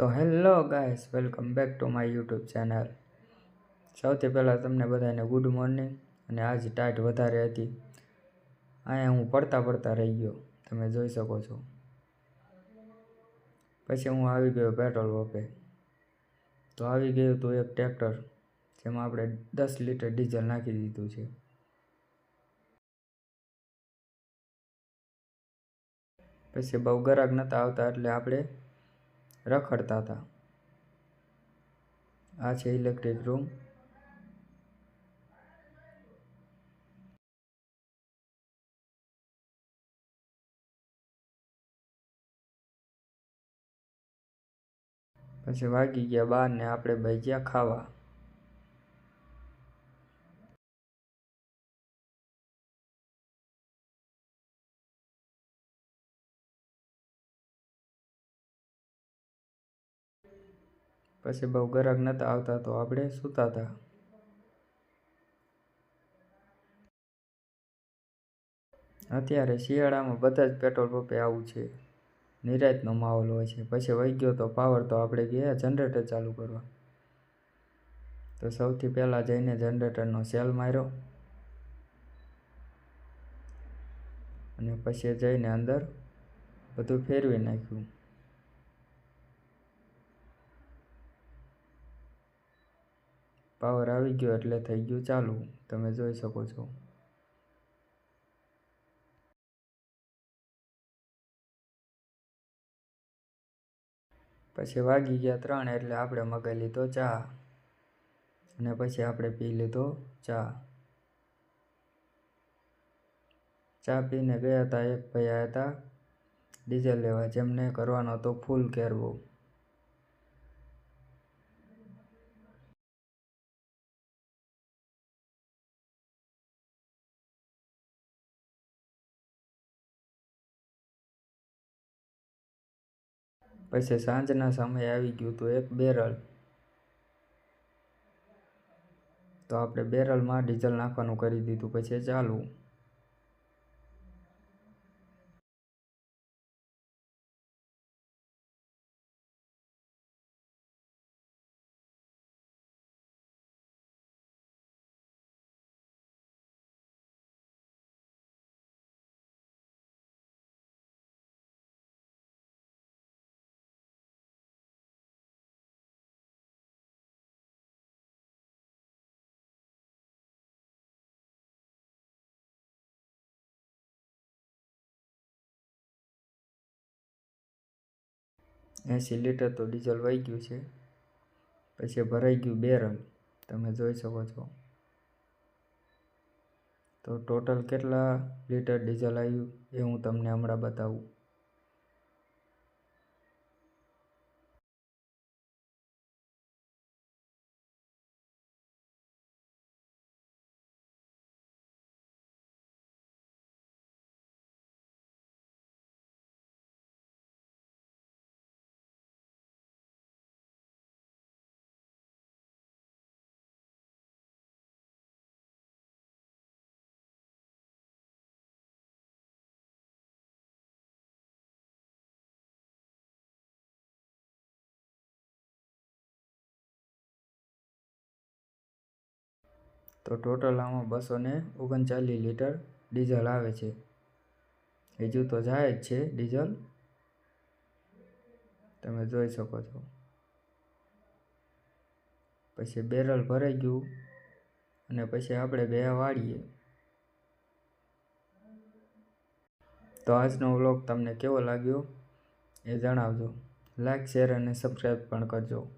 તો hello guys, welcome back to my YouTube channel. સૌથી પહેલાં તમને બધાને ગુડ મોર્નિંગ અને આજ ટાઈટ વધારે હતી. અહીંયા હું પડતા પડતા રહી ગયો, તમે જોઈ શકો છો. પછી હું આવી ગયો પેટ્રોલ પંપે તો આવી ગયું તો એક ટ્રેક્ટર, જેમાં આપણે દસ લીટર ડીઝલ નાખી દીધું છે. પછી બહુ ગરાક નહોતા આવતા, એટલે આપણે રખડતા હતા. આ છે ઇલેક્ટ્રિક રૂમ પછી વાગી ગયા બાર ને આપણે ભાઈ ગયા ખાવા. પછી બહુ ગરાક નહોતા આવતા તો આપણે સૂતા હતા અત્યારે શિયાળામાં બધા જ પેટ્રોલ પંપે આવું છે. નિરાતનો માહોલ હોય છે. પછી વહી ગયો તો પાવર તો આપણે ગયા જનરેટર ચાલુ કરવા. તો સૌથી પહેલાં જઈને જનરેટરનો સેલ માર્યો. અને પછી જઈને અંદર બધું ફેરવી નાખ્યું. પાવર આવી ગયો એટલે થઈ ગયું ચાલુ. તમે જોઈ શકો છો. પછી વાગી ગયા ત્રણ એટલે આપણે મગાવી લીધો ચા. અને પછી આપણે પી લીધો ચા. ચા પીને ગયા હતા, એક ભાઈ હતા. ડીઝલ લેવા, જેમને કરવાનો હતો ફૂલ કેરવો પછી સાંજના સમયે આવી ગયું હતું એક બેરલ. તો આપણે બેરલમાં ડીઝલ નાખવાનું કરી દીધું, પછી ચાલુ એંસી લીટર તો ડીઝલ વહી ગયું છે. પછી ભરાઈ ગયું બેરલ તમે જોઈ શકો છો. તો ટોટલ કેટલા લીટર ડીઝલ આવ્યું એ હું તમને હમણાં બતાવું. તો ટોટલ આમાં બસો ને ઓગણચાલીસ લીટર ડીઝલ આવે છે. હજુ તો જાય જ છે ડીઝલ. તમે જોઈ શકો છો. પછી બેરલ ભરાઈ ગયું અને પછી આપણે ગયા વાળીએ. તો આજનો વ્લોગ તમને કેવો લાગ્યો એ જણાવજો. લાઇક શેર અને સબસ્ક્રાઈબ પણ કરજો.